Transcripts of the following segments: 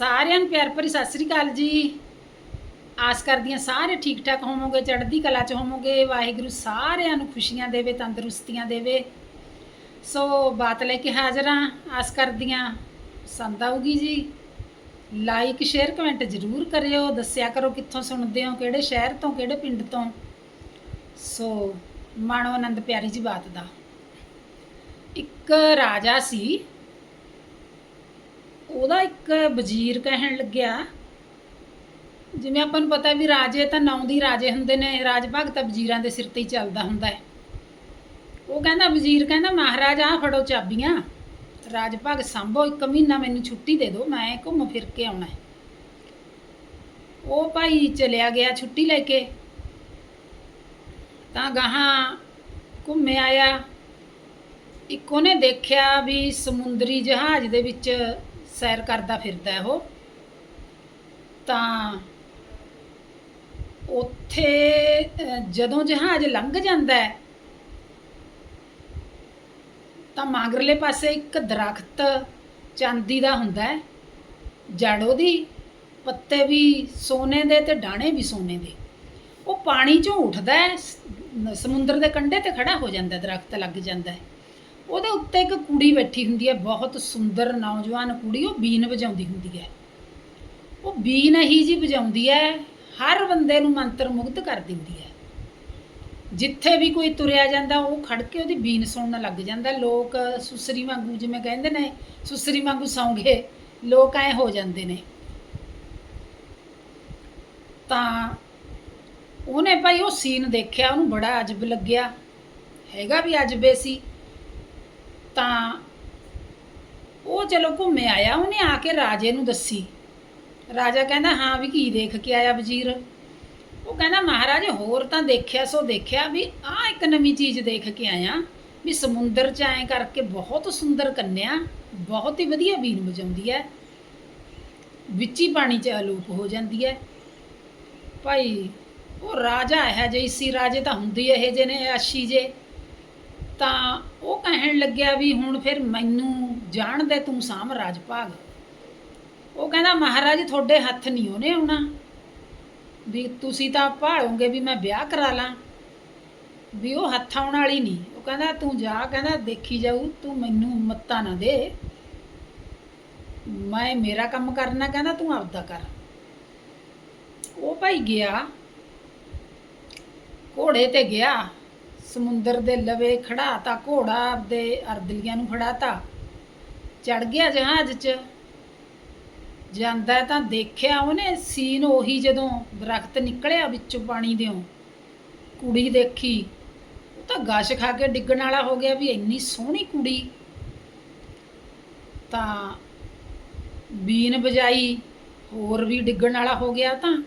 ਸਾਰਿਆਂ ਨੂੰ ਪਿਆਰ ਭਰੀ ਸਤਿ ਸ੍ਰੀ ਅਕਾਲ ਜੀ। ਆਸ ਕਰਦੀਆਂ ਸਾਰੇ ਠੀਕ ਠਾਕ ਹੋਵੋਗੇ, ਚੜ੍ਹਦੀ ਕਲਾ ਚ ਹੋਵੋਗੇ, ਵਾਹਿਗੁਰੂ ਸਾਰਿਆਂ ਨੂੰ ਖੁਸ਼ੀਆਂ ਦੇਵੇ, ਤੰਦਰੁਸਤੀਆਂ ਦੇਵੇ। ਸੋ ਬਾਤ ਲੈ ਕੇ ਹਾਜ਼ਰ ਹਾਂ। ਆਸ ਕਰਦੀਆਂ ਹਾਂ ਪਸੰਦ ਆਊਗੀ ਜੀ। ਲਾਈਕ ਸ਼ੇਅਰ ਕਮੈਂਟ ਜ਼ਰੂਰ ਕਰਿਓ। ਦੱਸਿਆ ਕਰੋ ਕਿੱਥੋਂ ਸੁਣਦੇ ਹੋ, ਕਿਹੜੇ ਸ਼ਹਿਰ ਤੋਂ, ਕਿਹੜੇ ਪਿੰਡ ਤੋਂ। ਸੋ ਮਾਣੋ ਆਨੰਦ ਪਿਆਰੀ ਜੀ ਬਾਤ ਦਾ। ਇੱਕ ਰਾਜਾ ਸੀ। ਉਹਦਾ ਇੱਕ ਵਜ਼ੀਰ ਕਹਿਣ ਲੱਗਿਆ, ਜਿਵੇਂ ਆਪਾਂ ਨੂੰ ਪਤਾ ਵੀ ਰਾਜੇ ਤਾਂ ਨੌਂ ਦੀ ਰਾਜੇ ਹੁੰਦੇ ਨੇ, ਰਾਜ ਭਾਗ ਤਾਂ ਵਜ਼ੀਰਾਂ ਦੇ ਸਿਰ ਤੇ ਹੀ ਚੱਲਦਾ ਹੁੰਦਾ ਹੈ। ਉਹ ਕਹਿੰਦਾ, ਵਜ਼ੀਰ ਕਹਿੰਦਾ, ਮਹਾਰਾਜ ਆ ਫੜੋ ਚਾਬੀਆਂ, ਰਾਜ ਭਾਗ ਸੰਭੋ, ਇੱਕ ਮਹੀਨਾ ਮੈਨੂੰ ਛੁੱਟੀ ਦੇ ਦਿਓ, ਮੈਂ ਘੁੰਮ ਫਿਰ ਕੇ ਆਉਣਾ ਹੈ। ਉਹ ਭਾਈ ਚਲਿਆ ਗਿਆ ਛੁੱਟੀ ਲੈ ਕੇ। ਤਾਂ ਗਾਹਾਂ ਘੁੰਮੇ ਆਇਆ। ਇੱਕ ਉਹਨੇ ਦੇਖਿਆ ਵੀ ਸਮੁੰਦਰੀ ਜਹਾਜ਼ ਦੇ ਵਿੱਚ ਸੈਰ ਕਰਦਾ ਫਿਰਦਾ ਉਹ। ਤਾਂ ਉੱਥੇ ਜਦੋਂ ਜਹਾਜ਼ ਲੰਘ ਜਾਂਦਾ ਹੈ ਤਾਂ ਮਾਗਰਲੇ ਪਾਸੇ ਇੱਕ ਦਰਖਤ ਚਾਂਦੀ ਦਾ ਹੁੰਦਾ ਹੈ। ਜੜ ਉਹਦੀ ਪੱਤੇ ਵੀ ਸੋਨੇ ਦੇ ਤੇ ਡਾਣੇ ਵੀ ਸੋਨੇ ਦੇ। ਉਹ ਪਾਣੀ ਚੋਂ ਉੱਠਦਾ ਹੈ ਸਮੁੰਦਰ ਦੇ ਕੰਢੇ ਤੇ ਖੜਾ ਹੋ ਜਾਂਦਾ ਹੈ, ਦਰਖਤ ਲੱਗ ਜਾਂਦਾ ਹੈ। ਉਹਦੇ ਉੱਤੇ ਇੱਕ ਕੁੜੀ ਬੈਠੀ ਹੁੰਦੀ ਹੈ, ਬਹੁਤ ਸੁੰਦਰ ਨੌਜਵਾਨ ਕੁੜੀ, ਉਹ ਬੀਨ ਵਜਾਉਂਦੀ ਹੁੰਦੀ ਹੈ। ਉਹ ਬੀਨ ਹੀ ਜੀ ਵਜਾਉਂਦੀ ਹੈ, ਹਰ ਬੰਦੇ ਨੂੰ ਮੰਤਰ ਮੁਗਧ ਕਰ ਦਿੰਦੀ ਹੈ। ਜਿੱਥੇ ਵੀ ਕੋਈ ਤੁਰਿਆ ਜਾਂਦਾ, ਉਹ ਖੜ ਕੇ ਉਹਦੀ ਬੀਨ ਸੁਣਨ ਲੱਗ ਜਾਂਦਾ। ਲੋਕ ਸੁਸਰੀ ਵਾਂਗੂ ਜਿਵੇਂ ਕਹਿੰਦੇ ਨੇ, ਸੁਸਰੀ ਵਾਂਗੂ ਸੌਂਗੇ, ਲੋਕ ਐ ਹੋ ਜਾਂਦੇ ਨੇ। ਤਾਂ ਉਹਨੇ ਭਾਈ ਉਹ ਸੀਨ ਦੇਖਿਆ, ਉਹਨੂੰ ਬੜਾ ਅਜਬ ਲੱਗਿਆ। ਹੈਗਾ ਵੀ ਅਜਬੇ ਸੀ। ਤਾਂ ਉਹ ਚਲੋ ਘੁੰਮੇ ਆਇਆ, ਉਹਨੇ ਆ ਕੇ ਰਾਜੇ ਨੂੰ ਦੱਸੀ। ਰਾਜਾ ਕਹਿੰਦਾ, ਹਾਂ ਵੀ ਕੀ ਦੇਖ ਕੇ ਆਇਆ ਵਜ਼ੀਰ? ਉਹ ਕਹਿੰਦਾ, ਮਹਾਰਾਜ, ਹੋਰ ਤਾਂ ਦੇਖਿਆ ਸੋ ਦੇਖਿਆ ਵੀ ਆ ਇੱਕ ਨਵੀਂ ਚੀਜ਼ ਦੇਖ ਕੇ ਆਇਆ ਵੀ ਸਮੁੰਦਰ 'ਚ ਐਂ ਕਰਕੇ ਬਹੁਤ ਸੁੰਦਰ ਕੰਨਿਆ, ਬਹੁਤ ਹੀ ਵਧੀਆ ਬੀਨ ਵਜਾਉਂਦੀ ਹੈ ਵਿੱਚ ਹੀ ਪਾਣੀ 'ਚ ਅਲੂਪ ਹੋ ਜਾਂਦੀ ਹੈ ਭਾਈ, ਉਹ ਰਾਜਾ ਹੈ ਜਿਹੀ ਸੀ, ਰਾਜੇ ਤਾਂ ਹੁੰਦੀ ਇਹ ਜੇ ਨੇ, ਆਸ਼ੀ ਜੇ। ਤਾਂ ਉਹ ਕਹਿਣ ਲੱਗਿਆ ਵੀ ਹੁਣ ਫਿਰ ਮੈਨੂੰ ਜਾਣ ਦੇ ਤੂੰ ਸਾਮ ਰਾਜ ਭਾਗ। ਉਹ ਕਹਿੰਦਾ, ਮਹਾਰਾਜ, ਤੁਹਾਡੇ ਹੱਥ ਨਹੀਂ ਉਹਨੇ ਆਉਣਾ। ਵੀ ਤੁਸੀਂ ਤਾਂ ਭਾਲੋਗੇ ਵੀ ਮੈਂ ਵਿਆਹ ਕਰਾ ਲਾਂ। ਵੀ ਉਹ ਹੱਥ ਆਉਣ ਵਾਲੀ ਨਹੀਂ। ਉਹ ਕਹਿੰਦਾ, ਤੂੰ ਜਾ, ਕਹਿੰਦਾ, ਦੇਖੀ ਜਾਊ, ਤੂੰ ਮੈਨੂੰ ਮੱਤਾ ਨਾ ਦੇ। ਮੈਂ ਮੇਰਾ ਕੰਮ ਕਰਨਾ, ਕਹਿੰਦਾ, ਤੂੰ ਆਪਦਾ ਕਰ। ਉਹ ਭਾਈ ਗਿਆ, ਘੋੜੇ ਤੇ ਗਿਆ। ਸਮੁੰਦਰ ਦੇ ਲਵੇ ਖੜਾਤਾ, ਘੋੜਾ ਆਪਦੇ ਅਰਦਲੀਆਂ ਨੂੰ ਫੜਾਤਾ ਚੜ ਗਿਆ ਜਹਾਜ਼ 'ਚ। ਜਾਂਦਾ ਤਾਂ ਦੇਖਿਆ ਉਹਨੇ ਸੀਨ ਉਹੀ ਜਦੋਂ ਦਰਖਤ ਨਿਕਲਿਆ ਵਿੱਚੋਂ ਪਾਣੀ ਦਿਓ। ਕੁੜੀ ਦੇਖੀ, ਉਹ ਤਾਂ ਗਸ਼ ਖਾ ਕੇ ਡਿੱਗਣ ਵਾਲਾ ਹੋ ਗਿਆ ਵੀ ਇੰਨੀ ਸੋਹਣੀ ਕੁੜੀ। ਤਾਂ ਬੀਨ ਵਜਾਈ, ਹੋਰ ਵੀ ਡਿੱਗਣ ਵਾਲਾ ਹੋ ਗਿਆ ਤਾਂ।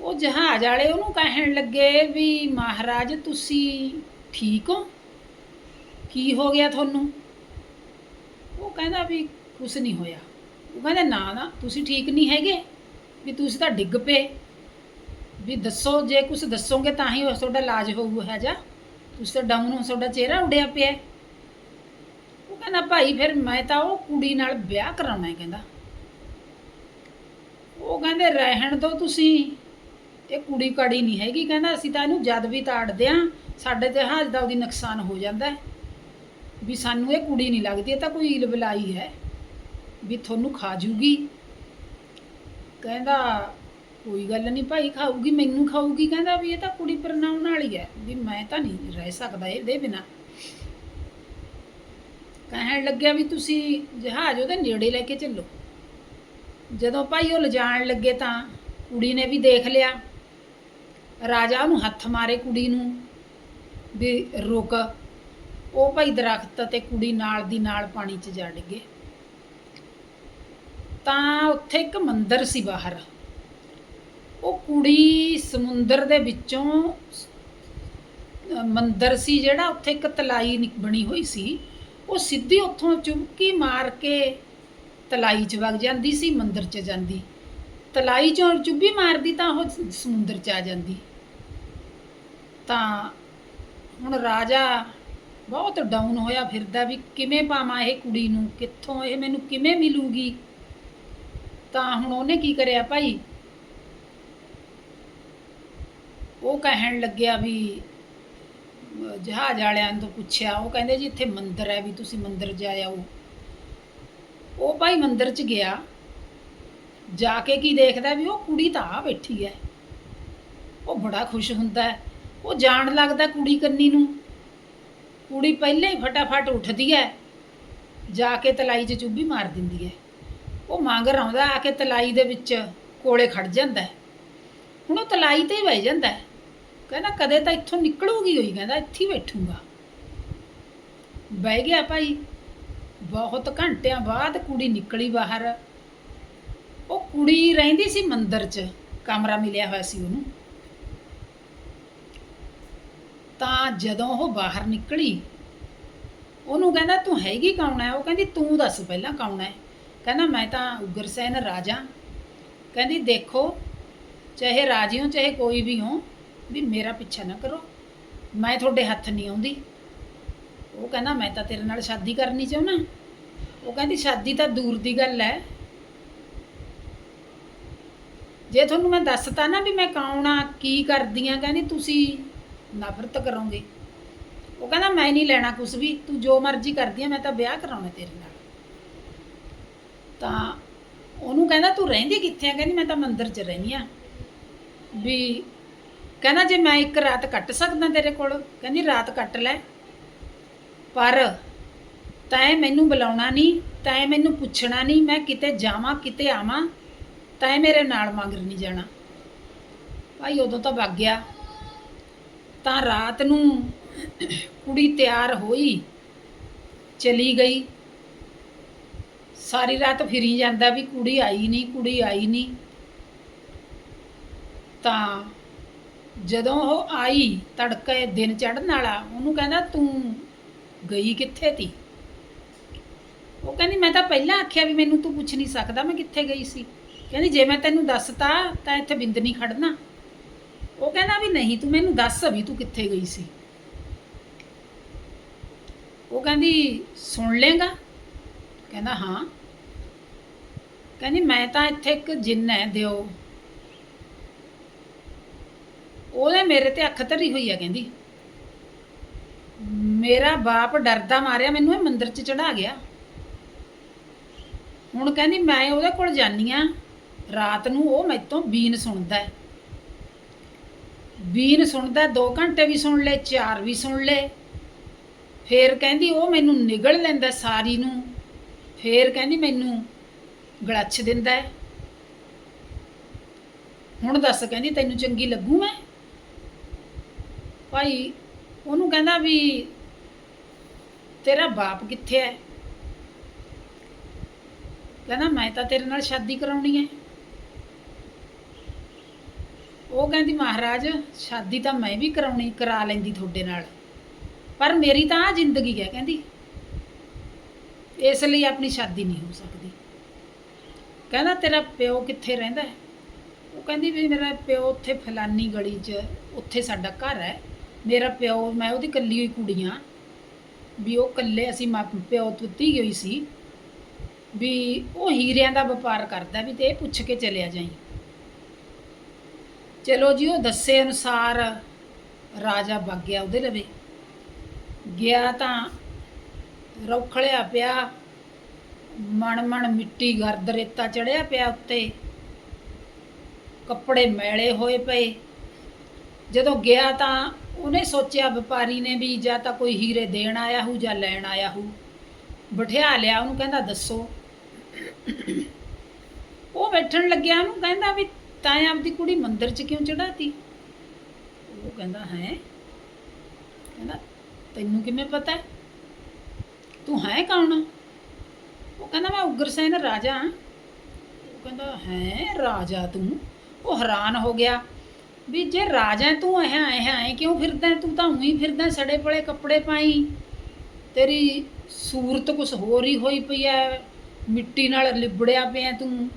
ਉਹ ਜਹਾਜ਼ ਵਾਲੇ ਉਹਨੂੰ ਕਹਿਣ ਲੱਗੇ ਵੀ ਮਹਾਰਾਜ, ਤੁਸੀਂ ਠੀਕ ਹੋ? ਕੀ ਹੋ ਗਿਆ ਤੁਹਾਨੂੰ? ਉਹ ਕਹਿੰਦਾ ਵੀ ਕੁਝ ਨਹੀਂ ਹੋਇਆ। ਉਹ ਕਹਿੰਦਾ, ਨਾ ਨਾ, ਤੁਸੀਂ ਠੀਕ ਨਹੀਂ ਹੈਗੇ। ਵੀ ਤੁਸੀਂ ਤਾਂ ਡਿੱਗ ਪਏ। ਵੀ ਦੱਸੋ, ਜੇ ਕੁਝ ਦੱਸੋਗੇ ਤਾਂ ਹੀ ਉਸ ਤੁਹਾਡਾ ਇਲਾਜ ਹੋਊਗਾ, ਹੈ ਜਾ। ਤੁਸੀਂ ਤਾਂ ਡਾਊਨ ਹੋ ਤੁਹਾਡਾ ਚਿਹਰਾ ਉੱਡਿਆ ਪਿਆ। ਉਹ ਕਹਿੰਦਾ, ਭਾਈ, ਫਿਰ ਮੈਂ ਤਾਂ ਉਹ ਕੁੜੀ ਨਾਲ ਵਿਆਹ ਕਰਾਉਣਾ ਹੈ, ਕਹਿੰਦਾ। ਉਹ ਕਹਿੰਦੇ, ਰਹਿਣ ਦੋ ਤੁਸੀਂ। ਇਹ ਕੁੜੀ ਕੜੀ ਨਹੀਂ ਹੈਗੀ, ਕਹਿੰਦਾ ਅਸੀਂ ਤਾਂ ਇਹਨੂੰ ਜਦ ਵੀ ਤਾੜਦੇ ਆ, ਸਾਡੇ ਜਹਾਜ਼ ਦਾ ਉਹਦੀ ਨੁਕਸਾਨ ਹੋ ਜਾਂਦਾ ਵੀ ਸਾਨੂੰ ਇਹ ਕੁੜੀ ਨਹੀਂ ਲੱਗਦੀ, ਇਹ ਤਾਂ ਕੋਈ ਇਲ ਬਲਾਈ ਹੈ, ਵੀ ਤੁਹਾਨੂੰ ਖਾ ਜੂਗੀ। ਕਹਿੰਦਾ, ਕੋਈ ਗੱਲ ਨਹੀਂ ਭਾਈ ਖਾਊਗੀ, ਮੈਨੂੰ ਖਾਊਗੀ, ਕਹਿੰਦਾ ਵੀ ਇਹ ਤਾਂ ਕੁੜੀ ਪਰਨਾਉਣ ਵਾਲੀ ਹੈ, ਵੀ ਮੈਂ ਤਾਂ ਨਹੀਂ ਰਹਿ ਸਕਦਾ ਇਹਦੇ ਬਿਨਾ। ਕਹਿਣ ਲੱਗਿਆ ਵੀ ਤੁਸੀਂ ਜਹਾਜ਼ ਉਹਦੇ ਨੇੜੇ ਲੈ ਕੇ ਚੱਲੋ। ਜਦੋਂ ਭਾਈ ਉਹ ਲਿਜਾਣ ਲੱਗੇ ਤਾਂ ਕੁੜੀ ਨੇ ਵੀ ਦੇਖ ਲਿਆ। ਰਾਜਾ ਉਹਨੂੰ ਹੱਥ ਮਾਰੇ ਕੁੜੀ ਨੂੰ ਵੀ ਰੁਕ। ਉਹ ਭਾਈ ਦਰਖਤ ਤੇ ਕੁੜੀ ਨਾਲ ਦੀ ਨਾਲ ਪਾਣੀ 'ਚ ਜਾ ਡਿੱਗੇ ਤਾਂ ਉੱਥੇ ਇੱਕ ਮੰਦਰ ਸੀ ਬਾਹਰ। ਉਹ ਕੁੜੀ ਸਮੁੰਦਰ ਦੇ ਵਿੱਚੋਂ ਮੰਦਰ ਸੀ ਜਿਹੜਾ ਉੱਥੇ ਇੱਕ ਤਲਾਈ ਨਿਕ- ਬਣੀ ਹੋਈ ਸੀ। ਉਹ ਸਿੱਧੀ ਉੱਥੋਂ ਚੁੰਬਕੀ ਮਾਰ ਕੇ ਤਲਾਈ 'ਚ ਵਗ ਜਾਂਦੀ ਸੀ, ਮੰਦਰ 'ਚ ਜਾਂਦੀ। ਤਲਾਈ 'ਚੋਂ ਚੁੱਭੀ ਮਾਰਦੀ ਤਾਂ ਉਹ ਸਮੁੰਦਰ 'ਚ ਆ ਜਾਂਦੀ। ਤਾਂ ਹੁਣ ਰਾਜਾ ਬਹੁਤ ਡਾਊਨ ਹੋਇਆ ਫਿਰਦਾ ਵੀ ਕਿਵੇਂ ਪਾਵਾਂ ਇਹ ਕੁੜੀ ਨੂੰ, ਕਿੱਥੋਂ ਇਹ ਮੈਨੂੰ ਕਿਵੇਂ ਮਿਲੂਗੀ? ਤਾਂ ਹੁਣ ਉਹਨੇ ਕੀ ਕਰਿਆ ਭਾਈ? ਉਹ ਕਹਿਣ ਲੱਗਿਆ ਵੀ, ਜਹਾਜ਼ ਵਾਲਿਆਂ ਤੋਂ ਪੁੱਛਿਆ, ਉਹ ਕਹਿੰਦੇ ਜੀ ਇੱਥੇ ਮੰਦਿਰ ਹੈ ਵੀ ਤੁਸੀਂ ਮੰਦਿਰ ਜਾ ਉਹ ਭਾਈ ਮੰਦਿਰ 'ਚ ਗਿਆ। ਜਾ ਕੇ ਕੀ ਦੇਖਦਾ ਵੀ ਉਹ ਕੁੜੀ ਤਾਂ ਆ ਬੈਠੀ ਹੈ ਉਹ ਬੜਾ ਖੁਸ਼ ਹੁੰਦਾ ਹੈ ਉਹ ਜਾਣ ਲੱਗਦਾ ਕੁੜੀ ਕੰਨੀ ਨੂੰ। ਕੁੜੀ ਪਹਿਲੇ ਹੀ ਫਟਾਫਟ ਉੱਠਦੀ ਹੈ ਜਾ ਕੇ ਤਲਾਈ 'ਚ ਚੁੱਭੀ ਮਾਰ ਦਿੰਦੀ ਹੈ ਉਹ ਮੰਗ ਆਉਂਦਾ ਆ ਕੇ ਤਲਾਈ ਦੇ ਵਿੱਚ ਕੋਲੇ ਖੜ ਜਾਂਦਾ ਹੁਣ ਉਹ ਤਲਾਈ ਤੇ ਹੀ ਬਹਿ ਜਾਂਦਾ ਕਹਿੰਦਾ ਕਦੇ ਤਾਂ ਇੱਥੋਂ ਨਿਕਲੂਗੀ ਹੋਈ, ਕਹਿੰਦਾ ਇੱਥੇ ਹੀ ਬੈਠੂਗਾ। ਬਹਿ ਗਿਆ ਭਾਈ। ਬਹੁਤ ਘੰਟਿਆਂ ਬਾਅਦ ਕੁੜੀ ਨਿਕਲੀ ਬਾਹਰ। ਉਹ ਕੁੜੀ ਰਹਿੰਦੀ ਸੀ ਮੰਦਿਰ 'ਚ, ਕਮਰਾ ਮਿਲਿਆ ਹੋਇਆ ਸੀ ਉਹਨੂੰ। ਤਾਂ ਜਦੋਂ ਉਹ ਬਾਹਰ ਨਿਕਲੀ, ਉਹਨੂੰ ਕਹਿੰਦਾ, ਤੂੰ ਹੈਗੀ ਕੌਣ ਹੈ? ਉਹ ਕਹਿੰਦੀ, ਤੂੰ ਦੱਸ ਪਹਿਲਾਂ ਕੌਣ ਹੈ? ਕਹਿੰਦਾ, ਮੈਂ ਤਾਂ ਉਗਰਸੈਨ ਰਾਜਾ। ਕਹਿੰਦੀ, ਦੇਖੋ, ਚਾਹੇ ਰਾਜੇ ਹੋ, ਚਾਹੇ ਕੋਈ ਵੀ ਹੋ, ਵੀ ਮੇਰਾ ਪਿੱਛਾ ਨਾ ਕਰੋ। ਮੈਂ ਤੁਹਾਡੇ ਹੱਥ ਨਹੀਂ ਆਉਂਦੀ। ਉਹ ਕਹਿੰਦਾ, ਮੈਂ ਤਾਂ ਤੇਰੇ ਨਾਲ ਸ਼ਾਦੀ ਕਰਨੀ ਚਾਹੁੰਦਾ। ਉਹ ਕਹਿੰਦੀ, ਸ਼ਾਦੀ ਤਾਂ ਦੂਰ ਦੀ ਗੱਲ ਹੈ। ਜੇ ਤੁਹਾਨੂੰ ਮੈਂ ਦੱਸਤਾ ਨਾ ਵੀ ਮੈਂ ਕੌਣ ਆ, ਕੀ ਕਰਦੀ ਆ, ਕਹਿੰਦੀ ਤੁਸੀਂ ਨਫ਼ਰਤ ਕਰੋਗੇ। ਉਹ ਕਹਿੰਦਾ, ਮੈਂ ਨਹੀਂ ਲੈਣਾ ਕੁਝ ਵੀ, ਤੂੰ ਜੋ ਮਰਜ਼ੀ ਕਰਦੀ ਆ, ਮੈਂ ਤਾਂ ਵਿਆਹ ਕਰਾਉਣਾ ਤੇਰੇ ਨਾਲ। ਤਾਂ ਉਹਨੂੰ ਕਹਿੰਦਾ, ਤੂੰ ਰਹਿੰਦੀ ਕਿੱਥੇ ਆ? ਕਹਿੰਦੀ, ਮੈਂ ਤਾਂ ਮੰਦਿਰ 'ਚ ਰਹਿੰਦੀ ਆ। ਵੀ ਕਹਿੰਦਾ, ਜੇ ਮੈਂ ਇੱਕ ਰਾਤ ਕੱਟ ਸਕਦਾ ਤੇਰੇ ਕੋਲ? ਕਹਿੰਦੀ, ਰਾਤ ਕੱਟ ਲੈ। ਪਰ ਤੈਂ ਮੈਨੂੰ ਬੁਲਾਉਣਾ ਨਹੀਂ, ਤੈਂ ਮੈਨੂੰ ਪੁੱਛਣਾ ਨਹੀਂ, ਮੈਂ ਕਿਤੇ ਜਾਵਾਂ, ਕਿਤੇ ਆਵਾਂ। ਤਾਂ ਇਹ ਮੇਰੇ ਨਾਲ ਮਗਰ ਨਹੀਂ ਜਾਣਾ। ਭਾਈ ਉਦੋਂ ਤਾਂ ਵਗ ਗਿਆ। ਤਾਂ ਰਾਤ ਨੂੰ ਕੁੜੀ ਤਿਆਰ ਹੋਈ, ਚਲੀ ਗਈ। ਸਾਰੀ ਰਾਤ ਫਿਰੀ ਜਾਂਦਾ ਵੀ ਕੁੜੀ ਆਈ ਨਹੀਂ, ਕੁੜੀ ਆਈ ਨਹੀਂ। ਤਾਂ ਜਦੋਂ ਉਹ ਆਈ, ਤੜਕੇ ਦਿਨ ਚੜ੍ਹਨ ਵਾਲਾ, ਉਹਨੂੰ ਕਹਿੰਦਾ, ਤੂੰ ਗਈ ਕਿੱਥੇ ਤੀ? ਉਹ ਕਹਿੰਦੀ, ਮੈਂ ਤਾਂ ਪਹਿਲਾਂ ਆਖਿਆ ਵੀ ਮੈਨੂੰ ਤੂੰ ਪੁੱਛ ਨਹੀਂ ਸਕਦਾ, ਮੈਂ ਕਿੱਥੇ ਗਈ ਸੀ? ਕਹਿੰਦੀ, ਜੇ ਮੈਂ ਤੈਨੂੰ ਦੱਸਤਾ ਤਾਂ ਇੱਥੇ ਬਿੰਦ ਨਹੀਂ ਖੜਨਾ। ਉਹ ਕਹਿੰਦਾ ਵੀ ਨਹੀਂ, ਤੂੰ ਮੈਨੂੰ ਦੱਸ ਵੀ ਤੂੰ ਕਿੱਥੇ ਗਈ ਸੀ। ਉਹ ਕਹਿੰਦੀ, ਸੁਣ ਲੇਗਾ ਕਹਿੰਦਾ, ਹਾਂ। ਕਹਿੰਦੀ, ਮੈਂ ਤਾਂ ਇੱਥੇ ਇੱਕ ਜਿੰਨ ਹੈ, ਦਿਓ। ਉਹਨੇ ਮੇਰੇ ਤੇ ਅੱਖ ਧਰੀ ਹੋਈ ਆ, ਕਹਿੰਦੀ। ਮੇਰਾ ਬਾਪ ਡਰਦਾ ਮਾਰਿਆ, ਮੈਨੂੰ ਇਹ ਮੰਦਿਰ 'ਚ ਚੜਾ ਗਿਆ। ਹੁਣ ਕਹਿੰਦੀ, ਮੈਂ ਉਹਦੇ ਕੋਲ ਜਾਨੀ ਆ। ਰਾਤ ਨੂੰ ਉਹ ਮੈਥੋਂ ਬੀਨ ਸੁਣਦਾ ਹੈ। ਬੀਨ ਸੁਣਦਾ 2 ਘੰਟੇ ਵੀ ਸੁਣ ਲੈ 4 ਵੀ ਸੁਣ ਲੈ ਫੇਰ ਕਹਿੰਦੀ ਉਹ ਮੈਨੂੰ ਨਿਗਲ ਲੈਂਦਾ ਸਾਰੀ ਨੂੰ। ਫੇਰ ਕਹਿੰਦੀ ਮੈਨੂੰ ਗਲੱਛ ਦਿੰਦਾ ਹੈ। ਹੁਣ ਦੱਸ ਕਹਿੰਦੀ ਤੈਨੂੰ ਚੰਗੀ ਲੱਗੂ ਮੈਂ? ਭਾਈ ਉਹਨੂੰ ਕਹਿੰਦਾ ਵੀ ਤੇਰਾ ਬਾਪ ਕਿੱਥੇ ਹੈ? ਕਹਿੰਦਾ ਮੈਂ ਤਾਂ ਤੇਰੇ ਨਾਲ ਸ਼ਾਦੀ ਕਰਾਉਣੀ ਹੈ। ਉਹ ਕਹਿੰਦੀ, ਮਹਾਰਾਜ, ਸ਼ਾਦੀ ਤਾਂ ਮੈਂ ਵੀ ਕਰਾਉਣੀ, ਕਰਾ ਲੈਂਦੀ ਤੁਹਾਡੇ ਨਾਲ। ਪਰ ਮੇਰੀ ਤਾਂ ਆ ਜ਼ਿੰਦਗੀ ਹੈ, ਕਹਿੰਦੀ। ਇਸ ਲਈ ਆਪਣੀ ਸ਼ਾਦੀ ਨਹੀਂ ਹੋ ਸਕਦੀ। ਕਹਿੰਦਾ, ਤੇਰਾ ਪਿਓ ਕਿੱਥੇ ਰਹਿੰਦਾ ਹੈ? ਉਹ ਕਹਿੰਦੀ, ਵੀ ਮੇਰਾ ਪਿਓ ਉੱਥੇ ਫਲਾਨੀ ਗਲੀ 'ਚ, ਉੱਥੇ ਸਾਡਾ ਘਰ ਹੈ। ਮੇਰਾ ਪਿਓ, ਮੈਂ ਉਹਦੀ ਕੱਲੀ ਹੋਈ ਕੁੜੀ ਕੁੜੀਆਂ। ਵੀ ਉਹ ਕੱਲੇ ਅਸੀਂ ਮਾਂ, ਪਿਓ ਤੋਂ ਧੀ ਹੋਈ ਸੀ। ਵੀ ਉਹ ਹੀਰਿਆਂ ਦਾ ਵਪਾਰ ਕਰਦਾ, ਵੀ ਤੇ ਇਹ ਪੁੱਛ ਕੇ ਚਲਿਆ ਜਾਈ। ਚਲੋ ਜੀ, ਉਹ ਦੱਸੇ ਅਨੁਸਾਰ ਰਾਜਾ ਵਗ ਗਿਆ ਉਹਦੇ ਲਵੇ। ਗਿਆ ਤਾਂ ਰੌਖਲਿਆ ਪਿਆ ਮਣ ਮਣ ਮਿੱਟੀ ਗਰਦ ਰੇਤਾ ਚੜਿਆ ਪਿਆ ਉੱਤੇ। ਕੱਪੜੇ ਮੈਲੇ ਹੋਏ ਪਏ। ਜਦੋਂ ਗਿਆ ਤਾਂ ਉਹਨੇ ਸੋਚਿਆ ਵਪਾਰੀ ਨੇ ਵੀ ਜਾਂ ਤਾਂ ਕੋਈ ਹੀਰੇ ਦੇਣ ਆਇਆ ਹੋ ਜਾਂ ਲੈਣ ਆਇਆ ਹੋ ਬਿਠਾ ਲਿਆ ਉਹਨੂੰ, ਕਹਿੰਦਾ ਦੱਸੋ। ਉਹ ਬੈਠਣ ਲੱਗਿਆ ਉਹਨੂੰ, ਕਹਿੰਦਾ ਵੀ ਤਾਂ ਆਪਦੀ ਕੁੜੀ ਮੰਦਿਰ 'ਚ ਕਿਉਂ ਚੜਾਤੀ ਉਹ ਕਹਿੰਦਾ, ਹੈ? ਕਹਿੰਦਾ, ਤੈਨੂੰ ਕਿਵੇਂ ਪਤਾ? ਹੈ ਤੂੰ ਹੈ ਕੌਣ? ਉਹ ਕਹਿੰਦਾ, ਮੈਂ ਉਗਰਸੈਨ ਰਾਜਾ ਹਾਂ। ਉਹ ਕਹਿੰਦਾ, ਹੈ ਰਾਜਾ ਤੂੰ? ਉਹ ਹੈਰਾਨ ਹੋ ਗਿਆ ਵੀ ਜੇ ਰਾਜਾ ਤੂੰ ਐ ਐ ਐ ਕਿਉਂ ਫਿਰਦਾ? ਤੂੰ ਤਾਂ ਉਹੀ ਫਿਰਦਾ, ਸੜੇ ਪਲੇ ਕੱਪੜੇ ਪਾਈ। ਤੇਰੀ ਸੂਰਤ ਕੁਛ ਹੋਰ ਹੀ ਹੋਈ ਪਈ ਐ। ਮਿੱਟੀ ਨਾਲ ਲਿਬੜਿਆ ਪਿਆ ਤੂੰ।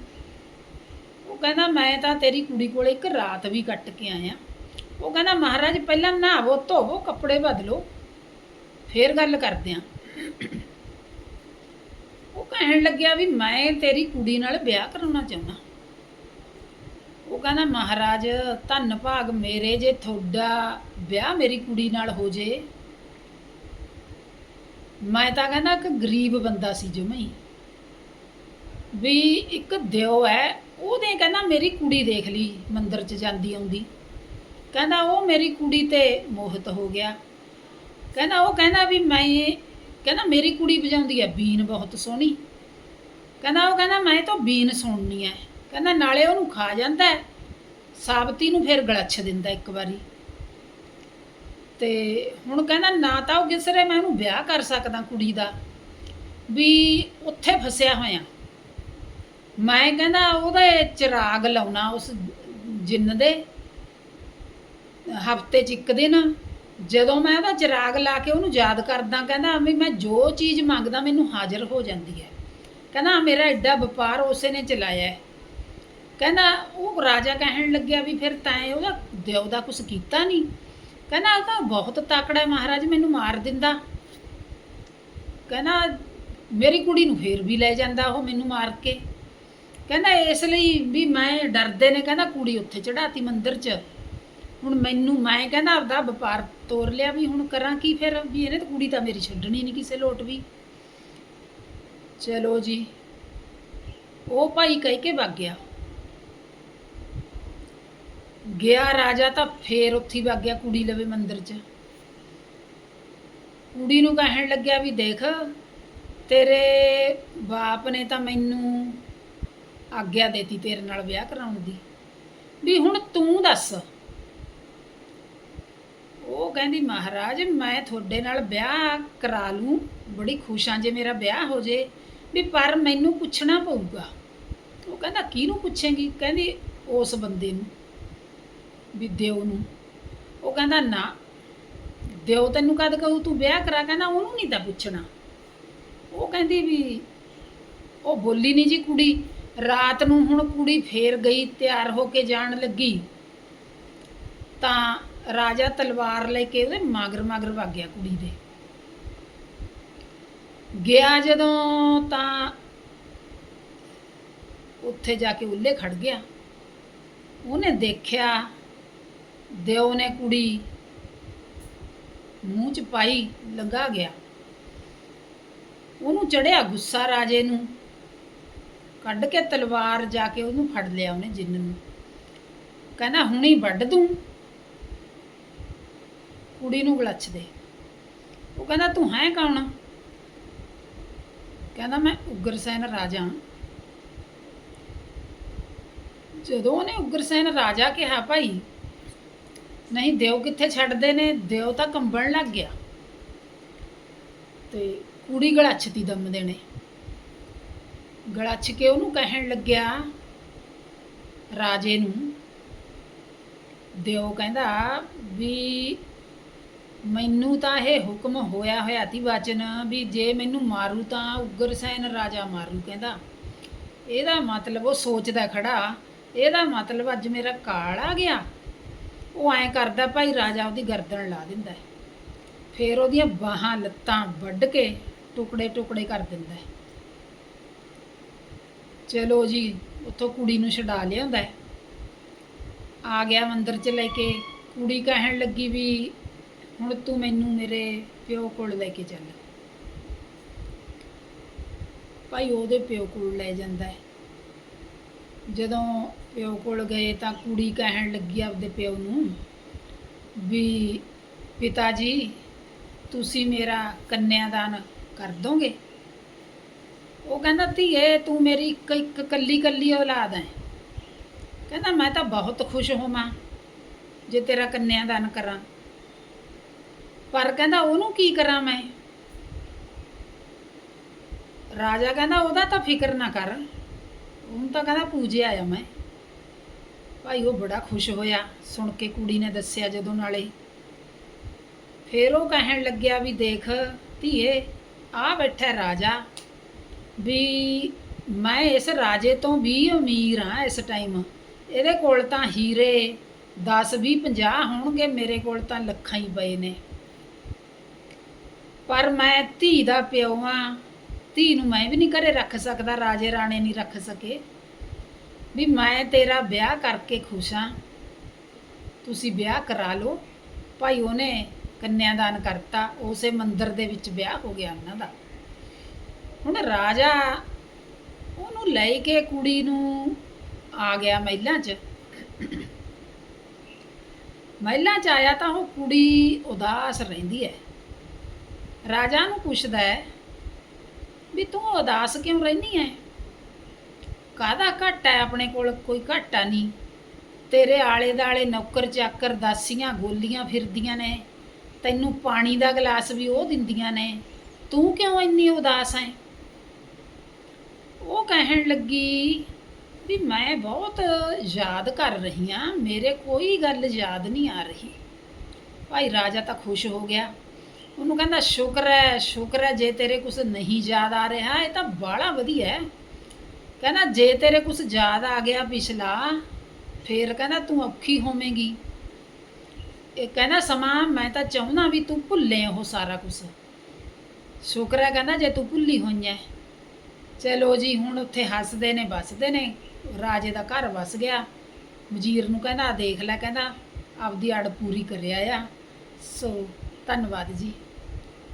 ਕਹਿੰਦਾ, ਮੈਂ ਤਾਂ ਤੇਰੀ ਕੁੜੀ ਕੋਲ ਇੱਕ ਰਾਤ ਵੀ ਕੱਟ ਕੇ ਆਇਆ। ਉਹ ਕਹਿੰਦਾ, ਮਹਾਰਾਜ, ਪਹਿਲਾਂ ਨਹਾਵੋ, ਧੋਵੋ, ਕੱਪੜੇ ਬਦਲੋ, ਫੇਰ ਗੱਲ ਕਰਦੇ ਆਂ। ਉਹ ਕਹਿਣ ਲੱਗਿਆ ਵੀ ਮੈਂ ਤੇਰੀ ਕੁੜੀ ਨਾਲ ਵਿਆਹ ਕਰਾਉਣਾ ਚਾਹੁੰਦਾ। ਉਹ ਕਹਿੰਦਾ, ਮਹਾਰਾਜ, ਧੰਨ ਭਾਗ ਮੇਰੇ ਜੇ ਤੁਹਾਡਾ ਵਿਆਹ ਮੇਰੀ ਕੁੜੀ ਨਾਲ ਹੋ ਜੇ। ਮੈਂ ਤਾਂ ਕਹਿੰਦਾ, ਇੱਕ ਗਰੀਬ ਬੰਦਾ ਸੀ ਜਮਾਂ ਵੀ ਇੱਕ ਦਿਓ ਹੈ, ਉਹਦੇ ਕਹਿੰਦਾ ਮੇਰੀ ਕੁੜੀ ਦੇਖ ਲਈ, ਮੰਦਿਰ 'ਚ ਜਾਂਦੀ ਆਉਂਦੀ। ਕਹਿੰਦਾ ਉਹ ਮੇਰੀ ਕੁੜੀ ਤੇ ਮੋਹਿਤ ਹੋ ਗਿਆ। ਕਹਿੰਦਾ ਉਹ ਕਹਿੰਦਾ ਵੀ ਮੈਂ, ਕਹਿੰਦਾ ਮੇਰੀ ਕੁੜੀ ਵਜਾਉਂਦੀ ਹੈ ਬੀਨ ਬਹੁਤ ਸੋਹਣੀ। ਕਹਿੰਦਾ ਉਹ ਕਹਿੰਦਾ ਮੈਂ ਤਾਂ ਬੀਨ ਸੁਣਨੀ ਹੈ। ਕਹਿੰਦਾ ਨਾਲੇ ਉਹਨੂੰ ਖਾ ਜਾਂਦਾ ਹੈ। ਸਾਬਤੀ ਨੂੰ ਫਿਰ ਗਲੱਛ ਦਿੰਦਾ ਇੱਕ ਵਾਰੀ। ਤੇ ਹੁਣ ਕਹਿੰਦਾ ਨਾ ਤਾਂ ਉਹ ਕਿਸਰੇ ਮੈਂ ਉਹਨੂੰ ਵਿਆਹ ਕਰ ਸਕਦਾ ਕੁੜੀ ਦਾ, ਵੀ ਉੱਥੇ ਫਸਿਆ ਹੋਇਆ। ਮੈਂ ਕਹਿੰਦਾ ਉਹਦੇ ਚਿਰਾਗ ਲਾਉਣਾ ਉਸ ਜਿੰਨ ਦੇ। ਹਫ਼ਤੇ 'ਚ ਇੱਕ ਦਿਨ। ਜਦੋਂ ਮੈਂ ਉਹਦਾ ਚਿਰਾਗ ਲਾ ਕੇ ਉਹਨੂੰ ਯਾਦ ਕਰਦਾ, ਕਹਿੰਦਾ ਵੀ ਮੈਂ ਜੋ ਚੀਜ਼ ਮੰਗਦਾ ਮੈਨੂੰ ਹਾਜ਼ਰ ਹੋ ਜਾਂਦੀ ਹੈ। ਕਹਿੰਦਾ ਮੇਰਾ ਐਡਾ ਵਪਾਰ ਉਸੇ ਨੇ ਚਲਾਇਆ ਹੈ। ਕਹਿੰਦਾ ਉਹ ਰਾਜਾ ਕਹਿਣ ਲੱਗਿਆ ਵੀ ਫਿਰ ਤਾਂ ਉਹਦਾ ਦਿਓ ਦਾ ਕੁਝ ਕੀਤਾ ਨਹੀਂ। ਕਹਿੰਦਾ ਉਹ ਤਾਂ ਬਹੁਤ ਤਾਕੜਾ ਹੈ ਮਹਾਰਾਜ, ਮੈਨੂੰ ਮਾਰ ਦਿੰਦਾ। ਕਹਿੰਦਾ ਮੇਰੀ ਕੁੜੀ ਨੂੰ ਫੇਰ ਵੀ ਲੈ ਜਾਂਦਾ ਉਹ ਮੈਨੂੰ ਮਾਰ ਕੇ। ਕਹਿੰਦਾ ਇਸ ਲਈ ਵੀ ਮੈਂ ਡਰਦੇ ਨੇ, ਕਹਿੰਦਾ ਕੁੜੀ ਉੱਥੇ ਚੜਾਤੀ ਮੰਦਿਰ 'ਚ। ਹੁਣ ਮੈਨੂੰ, ਮੈਂ ਕਹਿੰਦਾ ਆਪਦਾ ਵਪਾਰ ਤੋਰ ਲਿਆ ਵੀ ਹੁਣ ਕਰਾਂ ਕੀ ਫਿਰ, ਵੀ ਇਹਨੇ ਤਾਂ ਕੁੜੀ ਤਾਂ ਮੇਰੀ ਛੱਡਣੀ ਨਹੀਂ ਕਿਸੇ ਲੋਟ ਵੀ। ਚਲੋ ਜੀ, ਉਹ ਭਾਈ ਕਹਿ ਕੇ ਵਗ ਗਿਆ। ਗਿਆ ਰਾਜਾ ਤਾਂ ਫੇਰ ਉੱਥੇ ਹੀ ਵਗ ਗਿਆ ਕੁੜੀ ਲਵੇ ਮੰਦਿਰ 'ਚ। ਕੁੜੀ ਨੂੰ ਕਹਿਣ ਲੱਗਿਆ ਵੀ ਦੇਖ, ਤੇਰੇ ਬਾਪ ਨੇ ਤਾਂ ਮੈਨੂੰ ਆਗਿਆ ਦੇਤੀ ਤੇਰੇ ਨਾਲ ਵਿਆਹ ਕਰਾਉਣ ਦੀ। ਵੀ ਹੁਣ ਤੂੰ ਦੱਸ। ਉਹ ਕਹਿੰਦੀ, ਮਹਾਰਾਜ, ਮੈਂ ਤੁਹਾਡੇ ਨਾਲ ਵਿਆਹ ਕਰਾ ਲੂੰ। ਬੜੀ ਖੁਸ਼ ਹਾਂ ਜੇ ਮੇਰਾ ਵਿਆਹ ਹੋ ਜੇ। ਵੀ ਪਰ ਮੈਨੂੰ ਪੁੱਛਣਾ ਪਊਗਾ। ਉਹ ਕਹਿੰਦਾ, ਕਿਹਨੂੰ ਪੁੱਛੇਂਗੀ? ਕਹਿੰਦੀ, ਉਸ ਬੰਦੇ ਨੂੰ, ਵੀ ਦਿਓ ਨੂੰ। ਉਹ ਕਹਿੰਦਾ, ਨਾ, ਦਿਓ ਤੈਨੂੰ ਕਦ ਕਹੂ, ਤੂੰ ਵਿਆਹ ਕਰਾ। ਕਹਿੰਦਾ, ਉਹਨੂੰ ਨਹੀਂ ਤਾਂ ਪੁੱਛਣਾ। ਉਹ ਕਹਿੰਦੀ ਵੀ, ਉਹ ਬੋਲੀ ਨਹੀਂ ਜੀ ਕੁੜੀ। ਰਾਤ ਨੂੰ ਹੁਣ ਕੁੜੀ ਫੇਰ ਗਈ, ਤਿਆਰ ਹੋ ਕੇ ਜਾਣ ਲੱਗੀ। ਤਾਂ ਰਾਜਾ ਤਲਵਾਰ ਲੈ ਕੇ ਉਹਦੇ ਮਗਰ ਮਗਰ ਵਗ ਗਿਆ ਕੁੜੀ ਦੇ। ਗਿਆ ਜਦੋਂ ਤਾਂ ਉੱਥੇ ਜਾ ਕੇ ਉੱਲੇ ਖੜ ਗਿਆ। ਉਹਨੇ ਦੇਖਿਆ ਦਿਓ ਨੇ ਕੁੜੀ ਮੂੰਹ ਚ ਪਾਈ ਲੰਗਾ ਗਿਆ। ਉਹਨੂੰ ਚੜਿਆ ਗੁੱਸਾ ਰਾਜੇ ਨੂੰ। ਕੱਢ ਕੇ ਤਲਵਾਰ ਜਾ ਕੇ ਉਹਨੂੰ ਫੜ ਲਿਆ ਉਹਨੇ ਜਿੰਨ ਨੂੰ। ਕਹਿੰਦਾ, ਹੁਣੀ ਵੱਢ ਦੂੰ। ਕੁੜੀ ਨੂੰ ਗਲੱਛ ਦੇ। ਉਹ ਕਹਿੰਦਾ, ਤੂੰ ਹੈ ਕੌਣ ਕਹਿੰਦਾ, ਮੈਂ ਉਗਰਸੈਨ ਰਾਜਾ ਜਦੋਂ ਉਹਨੇ ਉਗਰਸੈਨ ਰਾਜਾ ਕਿਹਾ, ਭਾਈ, ਨਹੀਂ, ਦਿਓ ਕਿੱਥੇ ਛੱਡਦੇ ਨੇ? ਦਿਓ ਤਾਂ ਕੰਬਣ ਲੱਗ ਗਿਆ। ਤੇ ਕੁੜੀ ਗਲੱਛਤੀ ਦਮ ਦੇਣੇ ਗਲੱਛ ਕੇ ਉਹਨੂੰ ਕਹਿਣ ਲੱਗਿਆ ਰਾਜੇ ਨੂੰ ਦਿਓ ਕਹਿੰਦਾ ਵੀ ਮੈਨੂੰ ਤਾਂ ਇਹ ਹੁਕਮ ਹੋਇਆ ਹੋਇਆ ਤੀ ਵਚਨ ਵੀ ਜੇ ਮੈਨੂੰ ਮਾਰੂ ਤਾਂ ਉਗਰਸੈਨ ਰਾਜਾ ਮਾਰੂ ਕਹਿੰਦਾ ਇਹਦਾ ਮਤਲਬ ਉਹ ਸੋਚਦਾ ਖੜਾ, ਇਹਦਾ ਮਤਲਬ ਅੱਜ ਮੇਰਾ ਕਾਲ ਆ ਗਿਆ ਉਹ ਐਂ ਕਰਦਾ ਭਾਈ ਰਾਜਾ ਉਹਦੀ ਗਰਦਨ ਲਾ ਦਿੰਦਾ ਹੈ। ਫਿਰ ਉਹਦੀਆਂ ਬਾਹਾਂ ਲੱਤਾਂ ਵੱਢ ਕੇ ਟੁਕੜੇ ਟੁਕੜੇ ਕਰ ਦਿੰਦਾ ਹੈ। ਚਲੋ ਜੀ, ਉੱਥੋਂ ਕੁੜੀ ਨੂੰ ਛਡਾ ਲਿਆਉਂਦਾ ਆ ਗਿਆ ਮੰਦਰ 'ਚ ਲੈ ਕੇ। ਕੁੜੀ ਕਹਿਣ ਲੱਗੀ ਵੀ, ਹੁਣ ਤੂੰ ਮੈਨੂੰ ਮੇਰੇ ਪਿਓ ਕੋਲ ਲੈ ਕੇ ਚੱਲ। ਭਾਈ ਉਹਦੇ ਪਿਓ ਕੋਲ ਲੈ ਜਾਂਦਾ ਹੈ। ਜਦੋਂ ਪਿਓ ਕੋਲ ਗਏ ਤਾਂ ਕੁੜੀ ਕਹਿਣ ਲੱਗੀ ਆਪਦੇ ਪਿਓ ਨੂੰ ਵੀ, ਪਿਤਾ ਜੀ, ਤੁਸੀਂ ਮੇਰਾ ਕੰਨਿਆਦਾਨ ਕਰ ਦੋਗੇ? ਉਹ ਕਹਿੰਦਾ, ਧੀਏ, ਤੂੰ ਮੇਰੀ ਇੱਕ ਇੱਕ ਕੱਲੀ ਕੱਲੀ ਔਲਾਦ ਹੈ ਕਹਿੰਦਾ, ਮੈਂ ਤਾਂ ਬਹੁਤ ਖੁਸ਼ ਹੋਵਾਂ ਜੇ ਤੇਰਾ ਕੰਨਿਆ ਕੰਨਿਆਦਾਨ ਕਰਾਂ। ਪਰ ਕਹਿੰਦਾ, ਉਹਨੂੰ ਕੀ ਕਰਾਂ ਮੈਂ? ਰਾਜਾ ਕਹਿੰਦਾ, ਉਹਦਾ ਤਾਂ ਫਿਕਰ ਨਾ ਕਰ। ਉਹਨੂੰ ਤਾਂ ਕਹਿੰਦਾ, ਪੂਜਿਆ ਆ ਮੈਂ। ਭਾਈ, ਉਹ ਬੜਾ ਖੁਸ਼ ਹੋਇਆ। ਸੁਣ ਕੇ ਕੁੜੀ ਨੇ ਦੱਸਿਆ ਜਦੋਂ ਨਾਲੇ। ਫੇਰ ਉਹ ਕਹਿਣ ਲੱਗਿਆ ਵੀ, ਦੇਖ, ਧੀਏ ਆ ਬੈਠਾ ਰਾਜਾ। ਵੀ ਮੈਂ ਇਸ ਰਾਜੇ ਤੋਂ ਵੀ ਅਮੀਰ ਹਾਂ ਇਸ ਟਾਈਮ। ਇਹਦੇ ਕੋਲ ਤਾਂ ਹੀਰੇ 10 20 50 ਹੋਣਗੇ, ਮੇਰੇ ਕੋਲ ਤਾਂ ਲੱਖਾਂ ਹੀ ਪਏ ਨੇ। ਪਰ ਮੈਂ ਧੀ ਦਾ ਪਿਓ ਆ ਧੀ ਨੂੰ ਮੈਂ ਵੀ ਨਹੀਂ ਘਰੇ ਰੱਖ ਸਕਦਾ, ਰਾਜੇ ਰਾਣੇ ਨਹੀਂ ਰੱਖ ਸਕੇ। ਵੀ ਮੈਂ ਤੇਰਾ ਵਿਆਹ ਕਰਕੇ ਖੁਸ਼ ਹਾਂ। ਤੁਸੀਂ ਵਿਆਹ ਕਰਾ ਲਓ। ਭਾਈ ਉਹਨੇ ਕੰਨਿਆਦਾਨ ਕਰਤਾ। ਉਸੇ ਮੰਦਿਰ ਦੇ ਵਿੱਚ ਵਿਆਹ ਹੋ ਗਿਆ ਉਹਨਾਂ ਦਾ। ਹੁਣ ਰਾਜਾ, ਉਹਨੂੰ ਲੈ ਕੇ ਕੁੜੀ ਨੂੰ ਆ ਗਿਆ ਮਹਿਲਾਂ 'ਚ। ਮਹਿਲਾਂ 'ਚ ਆਇਆ ਤਾਂ ਉਹ ਕੁੜੀ ਉਦਾਸ ਰਹਿੰਦੀ ਹੈ ਰਾਜਾ ਨੂੰ ਪੁੱਛਦਾ ਹੈ ਵੀ ਤੂੰ ਉਦਾਸ ਕਿਉਂ ਰਹਿਨੀ ਹੈ ਕਾਹਦਾ ਘੱਟ ਹੈ ਆਪਣੇ ਕੋਲ? ਕੋਈ ਘਾਟਾ ਨਹੀਂ। ਤੇਰੇ ਆਲੇ ਦਾਲੇ ਨੌਕਰ ਚਾਕਰ ਦਾਸੀਆਂ ਗੋਲੀਆਂ ਫਿਰਦੀਆਂ ਨੇ। ਤੈਨੂੰ ਪਾਣੀ ਦਾ ਗਲਾਸ ਵੀ ਉਹ ਦਿੰਦੀਆਂ ਨੇ। ਤੂੰ ਕਿਉਂ ਇੰਨੀ ਉਦਾਸ ਹੈ ਉਹ ਕਹਿਣ ਲੱਗੀ ਵੀ ਮੈਂ ਬਹੁਤ ਯਾਦ ਕਰ ਰਹੀ ਹਾਂ, ਮੇਰੇ ਕੋਈ ਗੱਲ ਯਾਦ ਨਹੀਂ ਆ ਰਹੀ। ਭਾਈ ਰਾਜਾ ਤਾਂ ਖੁਸ਼ ਹੋ ਗਿਆ। ਉਹਨੂੰ ਕਹਿੰਦਾ, ਸ਼ੁਕਰ ਹੈ ਸ਼ੁਕਰ ਹੈ ਜੇ ਤੇਰੇ ਕੁਝ ਨਹੀਂ ਯਾਦ ਆ ਰਿਹਾ, ਇਹ ਤਾਂ ਬਾਹਲਾ ਵਧੀਆ ਹੈ। ਕਹਿੰਦਾ, ਜੇ ਤੇਰੇ ਕੁਝ ਯਾਦ ਆ ਗਿਆ ਪਿਛਲਾ, ਫੇਰ ਕਹਿੰਦਾ ਤੂੰ ਔਖੀ ਹੋਵੇਂਗੀ। ਇਹ ਕਹਿੰਦਾ, ਸਮਾਂ, ਮੈਂ ਤਾਂ ਚਾਹੁੰਦਾ ਵੀ ਤੂੰ ਭੁੱਲੇ ਉਹ ਸਾਰਾ ਕੁਝ ਸ਼ੁਕਰ ਹੈ ਕਹਿੰਦਾ, ਜੇ ਤੂੰ ਭੁੱਲੀ ਹੋਈ ਐ ਚਲੋ ਜੀ, ਹੁਣ ਉੱਥੇ ਹੱਸਦੇ ਨੇ, ਵੱਸਦੇ ਨੇ। ਰਾਜੇ ਦਾ ਘਰ ਵਸ ਗਿਆ। ਵਜ਼ੀਰ ਨੂੰ ਕਹਿੰਦਾ, ਦੇਖ ਲੈ ਕਹਿੰਦਾ, ਆਪਦੀ ਅੜ ਪੂਰੀ ਕਰਿਆ ਆ। ਸੋ, ਧੰਨਵਾਦ ਜੀ।